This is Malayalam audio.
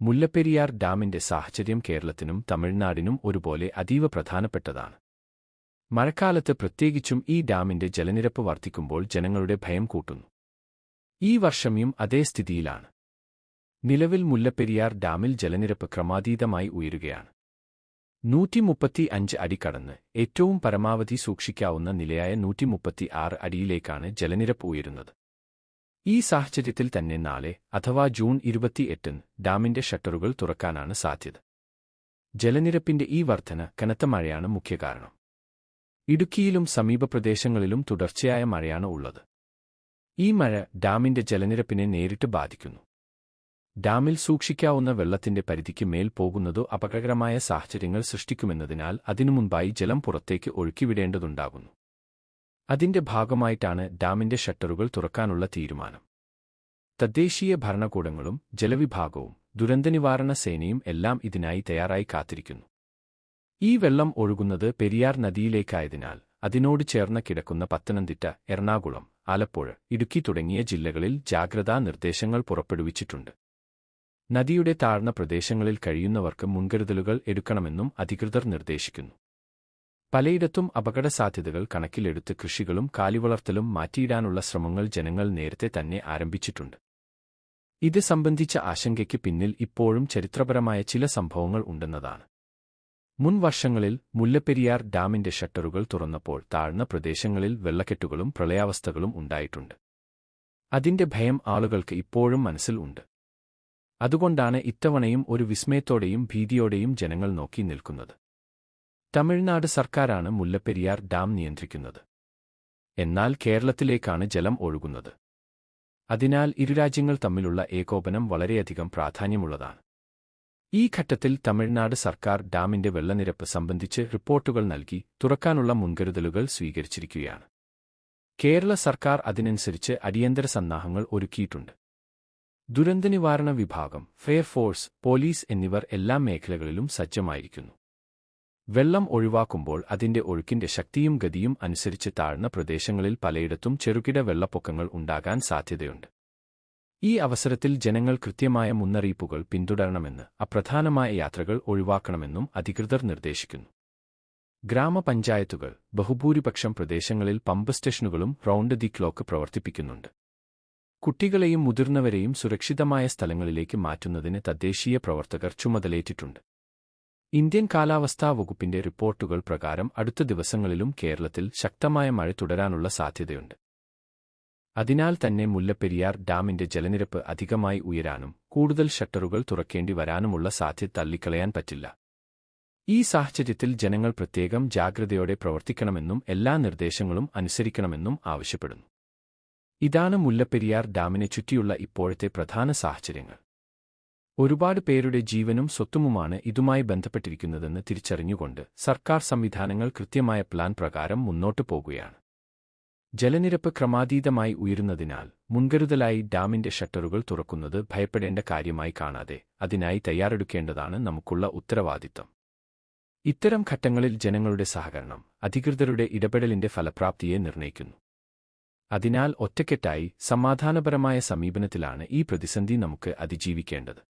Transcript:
മുല്ലപ്പെരിയാർ ഡാമിന്റെ സാഹചര്യം കേരളത്തിനും തമിഴ്നാടിനും ഒരുപോലെ അതീവ പ്രധാനപ്പെട്ടതാണ്. മഴക്കാലത്ത് പ്രത്യേകിച്ചും ഈ ഡാമിന്റെ ജലനിരപ്പ് വർദ്ധിക്കുമ്പോൾ ജനങ്ങളുടെ ഭയം കൂട്ടുന്നു. ഈ വർഷമിയും അതേ സ്ഥിതിയിലാണ്. നിലവിൽ മുല്ലപ്പെരിയാർ ഡാമിൽ ജലനിരപ്പ് ക്രമാതീതമായി ഉയരുകയാണ്. നൂറ്റിമുപ്പത്തി അഞ്ച് അടി കടന്ന് ഏറ്റവും പരമാവധി സൂക്ഷിക്കാവുന്ന നിലയായ നൂറ്റിമുപ്പത്തി ആറ് അടിയിലേക്കാണ് ജലനിരപ്പ് ഉയരുന്നത്. ഈ സാഹചര്യത്തിൽ തന്നെ നാളെ അഥവാ ജൂൺ ഇരുപത്തിയെട്ടിന് ഡാമിന്റെ ഷട്ടറുകൾ തുറക്കാനാണ് സാധ്യത. ജലനിരപ്പിന്റെ ഈ വർധന കനത്ത മഴയാണ് മുഖ്യ കാരണം. ഇടുക്കിയിലും സമീപ പ്രദേശങ്ങളിലും തുടർച്ചയായ മഴയാണ് ഉള്ളത്. ഈ മഴ ഡാമിന്റെ ജലനിരപ്പിനെ നേരിട്ട് ബാധിക്കുന്നു. ഡാമിൽ സൂക്ഷിക്കാവുന്ന വെള്ളത്തിന്റെ പരിധിക്ക് മേൽ പോകുന്നതോ അപകടകരമായ സാഹചര്യങ്ങൾ സൃഷ്ടിക്കുമെന്നതിനാൽ അതിനു മുൻപായി ജലം പുറത്തേക്ക് ഒഴുക്കിവിടേണ്ടതുണ്ടാകുന്നു. അതിന്റെ ഭാഗമായിട്ടാണ് ഡാമിന്റെ ഷട്ടറുകൾ തുറക്കാനുള്ള തീരുമാനം. തദ്ദേശീയ ഭരണകൂടങ്ങളും ജലവിഭാഗവും ദുരന്തനിവാരണ സേനയും എല്ലാം ഇതിനായി തയ്യാറായി കാത്തിരിക്കുന്നു. ഈ വെള്ളം ഒഴുകുന്നത് പെരിയാർ നദിയിലേക്കായതിനാൽ അതിനോട് ചേർന്ന് കിടക്കുന്ന പത്തനംതിട്ട എറണാകുളം ആലപ്പുഴ ഇടുക്കി തുടങ്ങിയ ജില്ലകളിൽ ജാഗ്രതാ നിർദ്ദേശങ്ങൾ പുറപ്പെടുവിച്ചിട്ടുണ്ട്. നദിയുടെ താഴ്ന്ന പ്രദേശങ്ങളിൽ കഴിയുന്നവർക്ക് മുൻകരുതലുകൾ എടുക്കണമെന്നും അധികൃതർ നിർദ്ദേശിക്കുന്നു. പലയിടത്തും അപകടസാധ്യതകൾ കണക്കിലെടുത്ത് കൃഷികളും കാലിവളർത്തലും മാറ്റിയിടാനുള്ള ശ്രമങ്ങൾ ജനങ്ങൾ നേരത്തെ തന്നെ ആരംഭിച്ചിട്ടുണ്ട്. ഇത് സംബന്ധിച്ച ആശങ്കയ്ക്ക് പിന്നിൽ ഇപ്പോഴും ചരിത്രപരമായ ചില സംഭവങ്ങൾ ഉണ്ടെന്നതാണ്. മുൻ വർഷങ്ങളിൽ മുല്ലപ്പെരിയാർ ഡാമിന്റെ ഷട്ടറുകൾ തുറന്നപ്പോൾ താഴ്ന്ന പ്രദേശങ്ങളിൽ വെള്ളക്കെട്ടുകളും പ്രളയാവസ്ഥകളും ഉണ്ടായിട്ടുണ്ട്. അതിന്റെ ഭയം ആളുകൾക്ക് ഇപ്പോഴും മനസ്സിൽ ഉണ്ട്. അതുകൊണ്ടാണ് ഇത്തവണയും ഒരു വിസ്മയത്തോടെയും ഭീതിയോടെയും ജനങ്ങൾ നോക്കി നിൽക്കുന്നത്. തമിഴ്നാട് സർക്കാരാണ് മുല്ലപ്പെരിയാർ ഡാം നിയന്ത്രിക്കുന്നത്. എന്നാൽ കേരളത്തിലേക്കാണ് ജലം ഒഴുകുന്നത്. അതിനാൽ ഇരുരാജ്യങ്ങൾ തമ്മിലുള്ള ഏകോപനം വളരെയധികം പ്രാധാന്യമുള്ളതാണ്. ഈ ഘട്ടത്തിൽ തമിഴ്നാട് സർക്കാർ ഡാമിന്റെ വെള്ളനിരപ്പ് സംബന്ധിച്ച് റിപ്പോർട്ടുകൾ നൽകി തുറക്കാനുള്ള മുൻകരുതലുകൾ സ്വീകരിച്ചിരിക്കുകയാണ്. കേരള സർക്കാർ അതിനനുസരിച്ച് അടിയന്തര സന്നാഹങ്ങൾ ഒരുക്കിയിട്ടുണ്ട്. ദുരന്തനിവാരണ വിഭാഗം ഫയർഫോഴ്സ് പോലീസ് എന്നിവർ എല്ലാ മേഖലകളിലും സജ്ജമായിരിക്കുന്നു. വെള്ളം ഒഴിവാക്കുമ്പോൾ അതിന്റെ ഒഴുക്കിന്റെ ശക്തിയും ഗതിയും അനുസരിച്ച് താഴ്ന്ന പ്രദേശങ്ങളിൽ പലയിടത്തും ചെറുകിട വെള്ളപ്പൊക്കങ്ങൾ ഉണ്ടാകാൻ സാധ്യതയുണ്ട്. ഈ അവസരത്തിൽ ജനങ്ങൾ കൃത്യമായ മുന്നറിയിപ്പുകൾ പിന്തുടരണമെന്ന് അപ്രധാനമായ യാത്രകൾ ഒഴിവാക്കണമെന്നും അധികൃതർ നിർദ്ദേശിക്കുന്നു. ഗ്രാമപഞ്ചായത്തുകൾ ബഹുഭൂരിപക്ഷം പ്രദേശങ്ങളിൽ പമ്പ് സ്റ്റേഷനുകളും റൗണ്ട് ദി ക്ലോക്ക് പ്രവർത്തിപ്പിക്കുന്നുണ്ട്. കുട്ടികളെയും മുതിർന്നവരെയും സുരക്ഷിതമായ സ്ഥലങ്ങളിലേക്ക് മാറ്റുന്നതിന് തദ്ദേശീയ പ്രവർത്തകർ ചുമതലയേറ്റിട്ടുണ്ട്. ഇന്ത്യൻ കാലാവസ്ഥാ വകുപ്പിന്റെ റിപ്പോർട്ടുകൾ പ്രകാരം അടുത്ത ദിവസങ്ങളിലും കേരളത്തിൽ ശക്തമായ മഴ തുടരാനുള്ള സാധ്യതയുണ്ട്. അതിനാൽ തന്നെ മുല്ലപ്പെരിയാർ ഡാമിന്റെ ജലനിരപ്പ് അധികമായി ഉയരാനും കൂടുതൽ ഷട്ടറുകൾ തുറക്കേണ്ടി വരാനുമുള്ള സാധ്യത തള്ളിക്കളയാൻ പറ്റില്ല. ഈ സാഹചര്യത്തിൽ ജനങ്ങൾ പ്രത്യേകം ജാഗ്രതയോടെ പ്രവർത്തിക്കണമെന്നും എല്ലാ നിർദ്ദേശങ്ങളും അനുസരിക്കണമെന്നും ആവശ്യപ്പെടുന്നു. ഇതാണ് മുല്ലപ്പെരിയാർ ഡാമിനെ ചുറ്റിയുള്ള ഇപ്പോഴത്തെ പ്രധാന സാഹചര്യങ്ങൾ. ഒരുപാട് പേരുടെ ജീവനും സ്വത്തുമുമാണ് ഇതുമായി ബന്ധപ്പെട്ടിരിക്കുന്നതെന്ന് തിരിച്ചറിഞ്ഞുകൊണ്ട് സർക്കാർ സംവിധാനങ്ങൾ കൃത്യമായ പ്ലാൻ പ്രകാരം മുന്നോട്ടു പോകുകയാണ്. ജലനിരപ്പ് ക്രമാതീതമായി ഉയരുന്നതിനാൽ മുൻകരുതലായി ഡാമിന്റെ ഷട്ടറുകൾ തുറക്കുന്നത് ഭയപ്പെടേണ്ട കാര്യമായി കാണാതെ അതിനായി തയ്യാറെടുക്കേണ്ടതാണ് നമുക്കുള്ള ഉത്തരവാദിത്തം. ഇത്തരം ഘട്ടങ്ങളിൽ ജനങ്ങളുടെ സഹകരണം അധികൃതരുടെ ഇടപെടലിന്റെ ഫലപ്രാപ്തിയെ നിർണയിക്കുന്നു. അതിനാൽ ഒറ്റക്കെട്ടായി സമാധാനപരമായ സമീപനത്തിലാണ് ഈ പ്രതിസന്ധി നമുക്ക് അതിജീവിക്കേണ്ടത്.